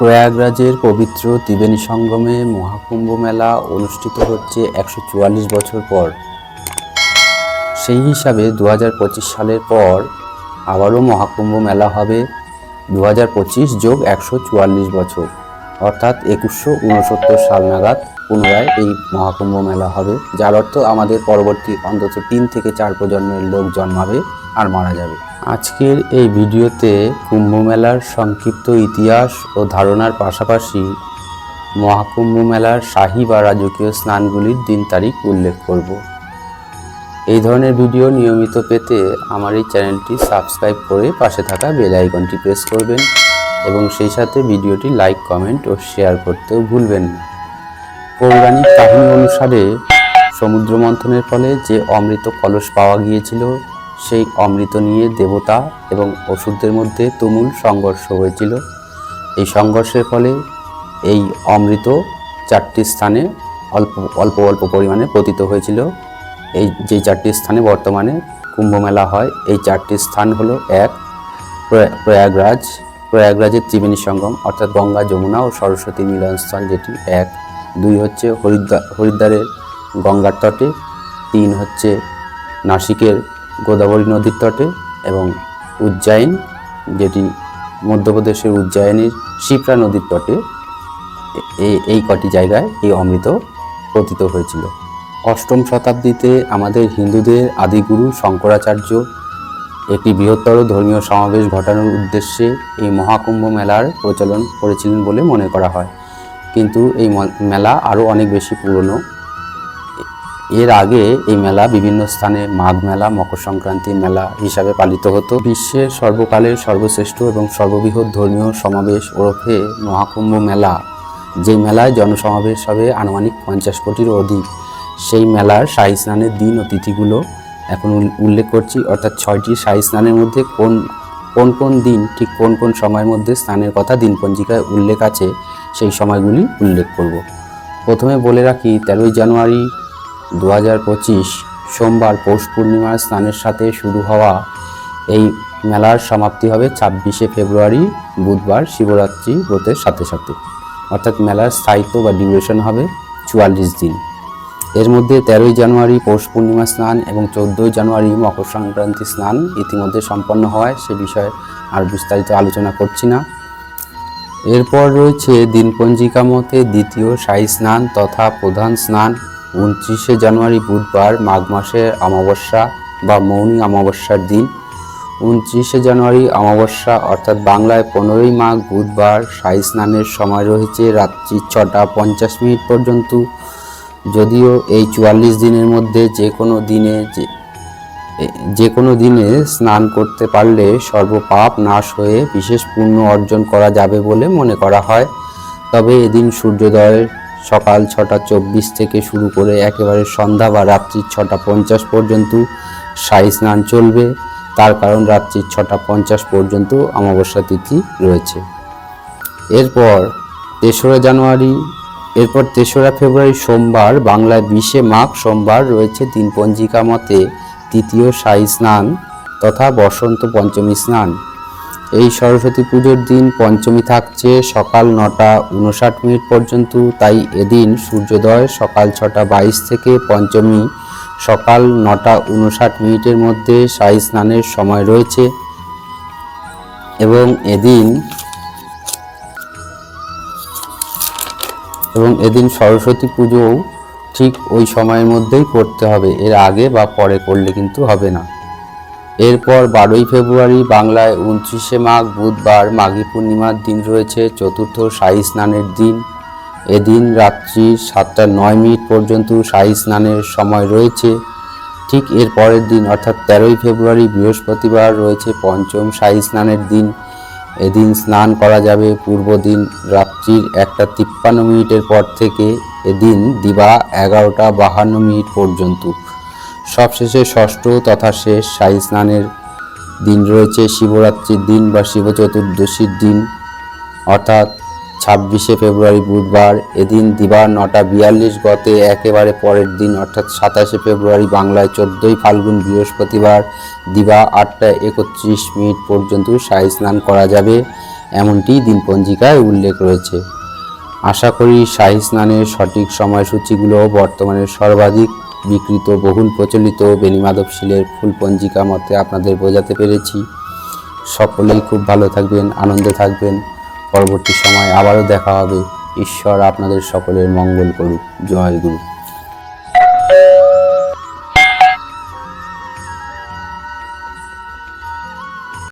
প্রয়াগরাজের পবিত্র ত্রিবেণী সঙ্গমে মহাকুম্ভ মেলা অনুষ্ঠিত হচ্ছে একশো চুয়াল্লিশ বছর পর। সেই হিসাবে দু সালের পর আবারও মহাকুম্ভ মেলা হবে দু হাজার পঁচিশ যোগ একশো চুয়াল্লিশ বছর। অর্থাৎ একুশশো উনসত্তর সাল নাগাদ পুনরায় এই মহাকুম্ভ মেলা হবে, যার অর্থ আমাদের পরবর্তী অন্তত তিন থেকে চার প্রজন্মের লোক জন্মাবে আর মারা যাবে। আজকের এই ভিডিওতে কুম্ভ মেলার সংক্ষিপ্ত ইতিহাস ও ধারণার পাশাপাশি মহাকুম্ভ মেলার শাহী বা রাজকীয় স্নানগুলির দিন তারিখ উল্লেখ করব। এই ধরনের ভিডিও নিয়মিত পেতে আমার এই চ্যানেলটি সাবস্ক্রাইব করে পাশে থাকা বেল আইকনটি প্রেস করবেন এবং সেই সাথে ভিডিওটি লাইক, কমেন্ট ও শেয়ার করতেও ভুলবেন না। পৌরাণিক কাহিনী অনুসারে সমুদ্র মন্থনের ফলে যে অমৃত কলস পাওয়া গিয়েছিল সেই অমৃত নিয়ে দেবতা এবং অসুরদের মধ্যে তুমুল সংঘর্ষ হয়েছিল। এই সংঘর্ষের ফলে এই অমৃত চারটি স্থানে অল্প অল্প অল্প পরিমাণে পতিত হয়েছিল। এই, যে চারটি স্থানে বর্তমানে কুম্ভ মেলা হয়, এই চারটি স্থান হলো এক প্রয়াগরাজ, প্রয়াগরাজের ত্রিবেণী সঙ্গম, অর্থাৎ গঙ্গা, যমুনা ও সরস্বতী মিলনস্থল যেটি এক। দুই হচ্ছে হরিদ্বার হরিদ্বারের গঙ্গার তটে, তিন হচ্ছে নাসিকের গোদাবরী নদীর তটে এবং উজ্জয়িন, যেটি মধ্যপ্রদেশের উজ্জয়িনীর শিপ্রা নদীর তটে এই কটি জায়গায় এই অমৃত পতিত হয়েছিল। অষ্টম শতাব্দীতে আমাদের হিন্দুদের আদিগুরু শঙ্করাচার্য একটি বৃহত্তর ধর্মীয় সমাবেশ ঘটানোর উদ্দেশ্যে এই মহাকুম্ভ মেলার প্রচলন করেছিলেন বলে মনে করা হয়। কিন্তু এই মেলা আরও অনেক বেশি পুরনো। এর আগে এই মেলা বিভিন্ন স্থানে মাঘ মেলা, মকর সংক্রান্তি মেলা হিসাবে পালিত হতো। বিশ্বের সর্বকালের সর্বশ্রেষ্ঠ এবং সর্ববৃহৎ ধর্মীয় সমাবেশ ওরফে মহাকুম্ভ মেলা, যে মেলায় জনসমাবেশ হবে আনুমানিক পঞ্চাশ কোটির অধিক। সেই মেলার শাহী স্নানের দিন ও তিথিগুলো এখন উল্লেখ করছি, অর্থাৎ ছয়টি শাহী স্নানের মধ্যে কোন কোন কোন দিন, ঠিক কোন কোন সময়ের মধ্যে স্নানের কথা দিন পঞ্জিকায় উল্লেখ আছে, সেই সময়গুলি উল্লেখ করব। প্রথমে বলে রাখি, তেরোই জানুয়ারি দু হাজার পঁচিশ সোমবার পৌষ পূর্ণিমার স্নানের সাথে শুরু হওয়া এই মেলার সমাপ্তি হবে ছাব্বিশে ফেব্রুয়ারি, বুধবার শিবরাত্রি ব্রতের সাথে সাথে। অর্থাৎ মেলার স্থায়িত্ব বা ডিউরেশন হবে চুয়াল্লিশ দিন। এর মধ্যে তেরোই জানুয়ারি পৌষ পূর্ণিমা স্নান এবং চোদ্দোই জানুয়ারি মকর সংক্রান্তি স্নান ইতিমধ্যে সম্পন্ন হওয়ায় সে বিষয়ে আর বিস্তারিত আলোচনা করছি না। এরপর রয়েছে দিনপঞ্জিকা মতে দ্বিতীয় শাহী স্নান তথা প্রধান স্নান। উনত্রিশে জানুয়ারি বুধবার মাঘ মাসের অমাবস্যা বা মৌনী অমাবস্যার দিন। উনত্রিশে জানুয়ারি অমাবস্যা অর্থাৎ বাংলায় পনেরোই মাঘ বুধবার শাহী স্নানের সময় রয়েছে রাত্রি ছটা পঞ্চাশ মিনিট পর্যন্ত। যদিও এই চুয়াল্লিশ দিনের মধ্যে যে কোনো দিনে যে যে কোনো দিনে স্নান করতে পারলে সর্বপাপ নাশ হয়ে বিশেষ পুণ্য অর্জন করা যাবে বলে মনে করা হয়। তবে এদিন সূর্যোদয়ের সকাল ছটা চব্বিশ থেকে শুরু করে একেবারে সন্ধ্যা বা রাত্রি ছটা পঞ্চাশ পর্যন্ত শাহী স্নান চলবে। তার কারণ রাত্রি ছটা পঞ্চাশ পর্যন্ত অমাবস্যা তিথি রয়েছে। এরপর তেসরা জানুয়ারি, এরপর তেসরা ফেব্রুয়ারি সোমবার, বাংলায় বিশে মাঘ সোমবার রয়েছে দিনপঞ্জিকা মতে তৃতীয় শাহী স্নান তথা বসন্ত পঞ্চমী স্নান। এই সরস্বতী পুজোর দিন পঞ্চমী থাকছে সকাল নটা উনষাট মিনিট পর্যন্ত, তাই এদিন সূর্যোদয় সকাল ছটা বাইশ থেকে পঞ্চমী। সকাল নটা উনষাট মিনিটের মধ্যে শাহী স্নানের সময় রয়েছে এবং এদিন এবং এদিন সরস্বতী পুজোও ঠিক ওই সময়ের মধ্যেই করতে হবে। এর আগে বা পরে করলে কিন্তু হবে না। এরপর বারোই ফেব্রুয়ারি বাংলায় উনত্রিশে মাঘ, বুধবার মাঘী পূর্ণিমার দিন রয়েছে, চতুর্থ শাহী স্নানের দিন। এদিন রাত্রি সাতটা নয় মিনিট পর্যন্ত শাহী স্নানের সময় রয়েছে। ঠিক এর পরের দিন, অর্থাৎ তেরোই ফেব্রুয়ারি বৃহস্পতিবার, রয়েছে পঞ্চম শাহী স্নানের দিন। এদিন স্নান করা যাবে পূর্ব দিন রাত্রির একটা তিপ্পান্ন মিনিটের পর থেকে। এদিন দিবা এগারোটা বাহান্ন মিনিট পর্যন্ত। সবশেষে ষষ্ঠ তথা শেষ শাহী স্নানের দিন রয়েছে। শিবরাত্রির দিন বা শিব চতুর্দশীর দিন। অর্থাৎ ছাব্বিশে ফেব্রুয়ারি বুধবার, এদিন দিবা নটা বিয়াল্লিশ গতে একেবারে পরের দিন, অর্থাৎ সাতাশে ফেব্রুয়ারি বাংলায় চোদ্দোই ফাল্গুন বৃহস্পতিবার, দিবা আটটা একত্রিশ মিনিট পর্যন্ত শাহী স্নান করা যাবে, এমনটি দিনপঞ্জিকায় উল্লেখ রয়েছে। আশা করি শাহী স্নানের সঠিক সময়সূচিগুলো বর্তমানে সর্বাধিক বিকৃত, বহুল প্রচলিত বেনিমাধব শিলের ফুল পঞ্জিকা মতে আপনাদের বোঝাতে পেরেছি। সকলেই খুব ভালো থাকবেন, আনন্দে থাকবেন। পরবর্তী সময় আবারও দেখা হবে। ঈশ্বর আপনাদের সকলের মঙ্গল করুক। জয় গুরু।